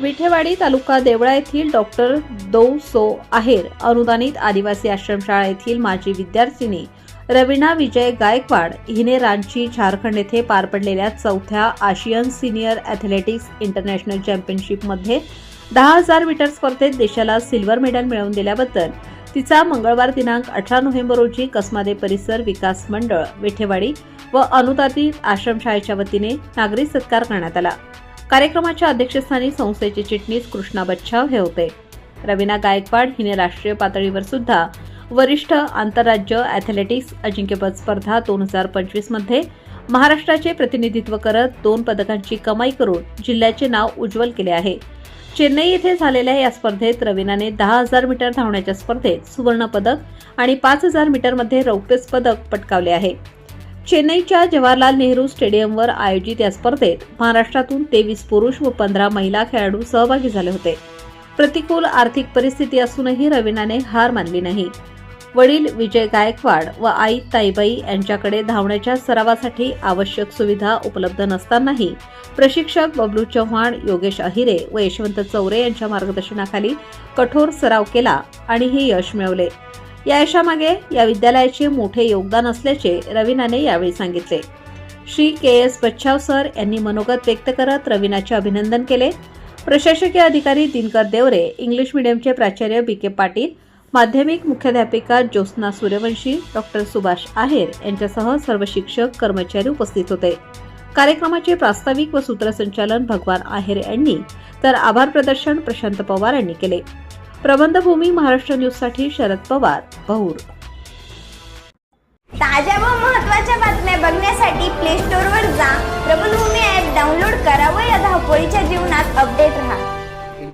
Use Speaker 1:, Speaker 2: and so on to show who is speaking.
Speaker 1: विठेवाडी तालुका देवळा येथील डॉक्टर दौ सो आहेर अनुदानित आदिवासी आश्रमशाळा येथील माजी विद्यार्थिनी रवीना विजय गायकवाड हिने रांची झारखंड येथे पार पडलेल्या चौथ्या आशियन सिनियर ॲथलेटिक्स इंटरनॅशनल चॅम्पियनशिपमध्ये दहा हजार मीटर स्पर्धेत देशाला सिल्वर मेडल मिळवून दिल्याबद्दल तिचा मंगळवार दिनांक अठरा नोव्हेंबर रोजी कसमादे परिसर विकास मंडळ विठेवाडी व अनुदानित आश्रमशाळेच्या वतीने नागरी सत्कार करण्यात आला. कार्यक्रमाच्या अध्यक्षस्थानी संस्थेचे चिटणीस कृष्णा बच्छाव हे होते. रवीना गायकवाड हिने राष्ट्रीय पातळीवर सुद्धा वरिष्ठ आंतरराज्य ॲथलेटिक्स अजिंक्यपद स्पर्धा दोन हजार पंचवीसमध्ये महाराष्ट्राचे प्रतिनिधित्व करत दोन पदकांची कमाई करून जिल्ह्याचे नाव उज्ज्वल केले आहे. चेन्नई येथे झालेल्या या स्पर्धेत रवीनाने दहा हजार मीटर धावण्याच्या स्पर्धेत सुवर्ण पदक आणि पाच हजार मीटरमध्ये रौप्य पदक पटकावले आहे. चेन्नईच्या जवाहरलाल नेहरू स्टेडियमवर आयोजित या स्पर्धेत महाराष्ट्रातून तेवीस पुरुष व पंधरा महिला खेळाडू सहभागी झाले होते. प्रतिकूल आर्थिक परिस्थिती असूनही रवीनाने हार मानली नाही. वडील विजय गायकवाड व आई ताईबाई यांच्याकडे धावण्याच्या सरावासाठी आवश्यक सुविधा उपलब्ध नसतानाही प्रशिक्षक बबलू चव्हाण योगेश अहिरे व यशवंत चौरे यांच्या मार्गदर्शनाखाली कठोर सराव केला आणि हे यश मिळवले. या यशामागे या विद्यालयाचे मोठे योगदान असल्याचे रवीनाने यावेळी सांगितले. Shri K S Bachhav sir यांनी मनोगत व्यक्त करत रवीनाचे अभिनंदन केले. प्रशासकीय अधिकारी दिनकर देवरे इंग्लिश मीडियमचे प्राचार्य बी के पाटील माध्यमिक मुख्याध्यापिका ज्योत्स्ना सूर्यवंशी डॉक्टर सुभाष आहेर यांच्यासह सर्व शिक्षक कर्मचारी उपस्थित होते. कार्यक्रमाचे प्रास्ताविक व सूत्रसंचालन भगवान आहेर यांनी तर आभार प्रदर्शन प्रशांत पवार यांनी केले. प्रबंधभूमी महाराष्ट्र न्यूजसाठी शरद पवार पौर
Speaker 2: ताज्या व महत्त्वाच्या बातम्या बघण्यासाठी प्ले स्टोअरवर जा. प्रबंधभूमी ऍप डाउनलोड करा व या धावपळीच्या जीवनात अपडेट राहा.